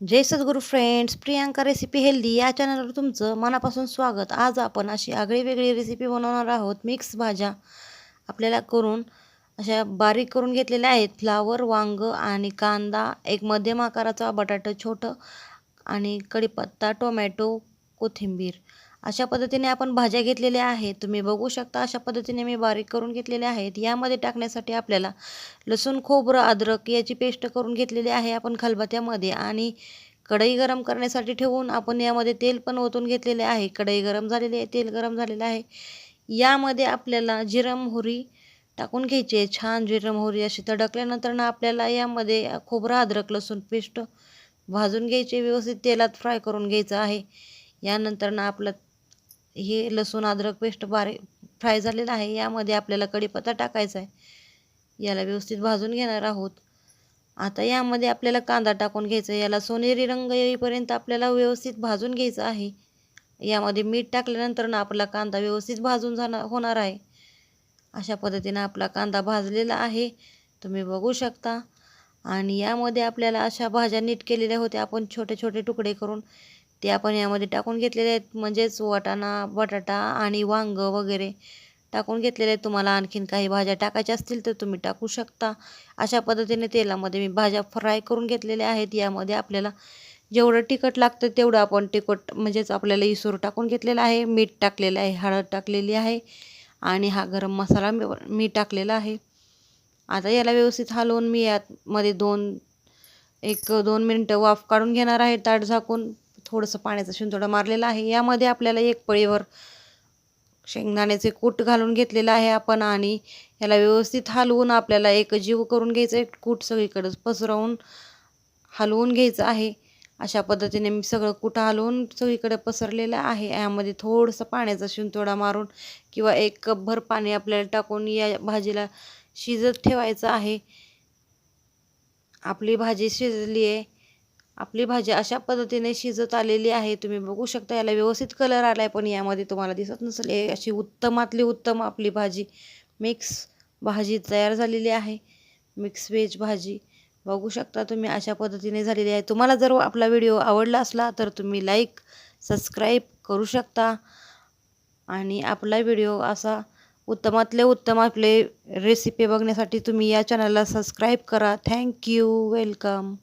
जय सद्गुरू friends Priyanka recipe healthy या चॅनलवर तुमचं मनापासून स्वागत. आज आपण अशी आगळी वेगळी रेसिपी बनवणार आहोत मिक्स भाज्या आपल्याला करून अशा बारीक करून घेतलेल्या आहेत. फ्लावर वांग आणि कांदा एक मध्यम आकाराचा बटाटा छोटं आणि कढीपत्ता टोमॅटो कोथिंबीर. अशा पद्धतीने आपण भाज्या घेतलेल्या आहेत. तुम्ही बघू शकता अशा पद्धतीने मी बारीक करून घेतलेल्या आहेत. यामध्ये टाकण्यासाठी आपल्याला लसूण खोबरं अद्रक याची पेस्ट करून घेतलेली आहे आपण खलबत्यामध्ये आणि कढई गरम करण्यासाठी ठेवून आपण यामध्ये तेल पण ओतून घेतलेले आहे. कढई गरम झालेली आहे तेल गरम झालेलं आहे. यामध्ये आपल्याला जिरं मोहरी टाकून घ्यायची आहे. छान जिरं मोहरी अशी तडकल्यानंतर ना आपल्याला यामध्ये खोबरं अद्रक लसूण पेस्ट भाजून घ्यायची व्यवस्थित तेलात फ्राय करून घ्यायचं आहे. यानंतर ना आपलं हे लसूण अद्रक पेस्ट बारीक फ्राय झालेलं आहे. यामध्ये आपल्याला कढीपत्ता टाकायचा आहे. याला व्यवस्थित भाजून घेणार आहोत. आता यामध्ये आपल्याला कांदा टाकून घ्यायचा आहे. याला सोनेरी रंग येईपर्यंत आपल्याला व्यवस्थित भाजून घ्यायचं आहे. यामध्ये मीठ टाकल्यानंतर ना आपला कांदा व्यवस्थित भाजून जाणार होणार आहे. अशा पद्धतीनं आपला कांदा भाजलेला आहे. तुम्ही बघू शकता. आणि यामध्ये आपल्याला अशा भाज्या नीट केलेल्या होत्या. आपण छोटे छोटे तुकडे करून ते आपण यामध्ये टाकून घेतलेले आहेत. म्हणजेच वाटाणा बटाटा आणि वांग वगैरे टाकून घेतलेले आहेत. तुम्हाला आणखीन काही भाज्या टाकायच्या असतील तर तुम्ही टाकू शकता. अशा पद्धतीने तेलामध्ये मी भाज्या फ्राय करून घेतलेल्या आहेत. यामध्ये आपल्याला जेवढं तिखट लागतं तेवढं आपण तिखट म्हणजेच आपल्याला इसूर टाकून घेतलेलं आहे. मीठ टाकलेलं आहे. हळद टाकलेली आहे. आणि हा गरम मसाला मी टाकलेला आहे. आता याला व्यवस्थित हलवून मी यामध्ये दोन एक दोन मिनटं वाफ काढून घेणार आहे. ताट झाकून थोडंसं पाण्याचा शिंतोडा मारलेला आहे. यामध्ये आपल्याला एक पळीवर शेंगदाण्याचे कूट घालून घेतलेलं आहे आपण आणि याला व्यवस्थित हलवून आपल्याला एक जीव करून घ्यायचं आहे कूट सगळीकडं पसरवून हलवून घ्यायचं आहे. अशा पद्धतीने मी सगळं कुठं हलवून सगळीकडे पसरलेलं आहे. यामध्ये थोडंसं पाण्याचा शिंतोडा मारून किंवा एक कपभर पाणी आपल्याला टाकून या भाजीला शिजत ठेवायचं आहे. आपली भाजी शिजली आहे. आपली भाजी अशा पद्धतीने शिजत आलेली आहे. तुम्ही बघू शकता याला व्यवस्थित कलर आला आहे पण यामध्ये तुम्हाला दिसत नसेल. अशी उत्तमातली उत्तम आपली भाजी. मिक्स भाजी तयार झालेली आहे. मिक्स व्हेज भाजी. बघू शकता तुम्ही अशा पद्धतीने झालेली आहे. तुम्हाला जर आपला व्हिडिओ आवडला असला तर तुम्ही लाईक सबस्क्राईब करू शकता. आणि आपला व्हिडिओ असा उत्तमातले उत्तम आपले रेसिपी बघण्यासाठी तुम्ही या चॅनलला सबस्क्राईब करा. Thank you welcome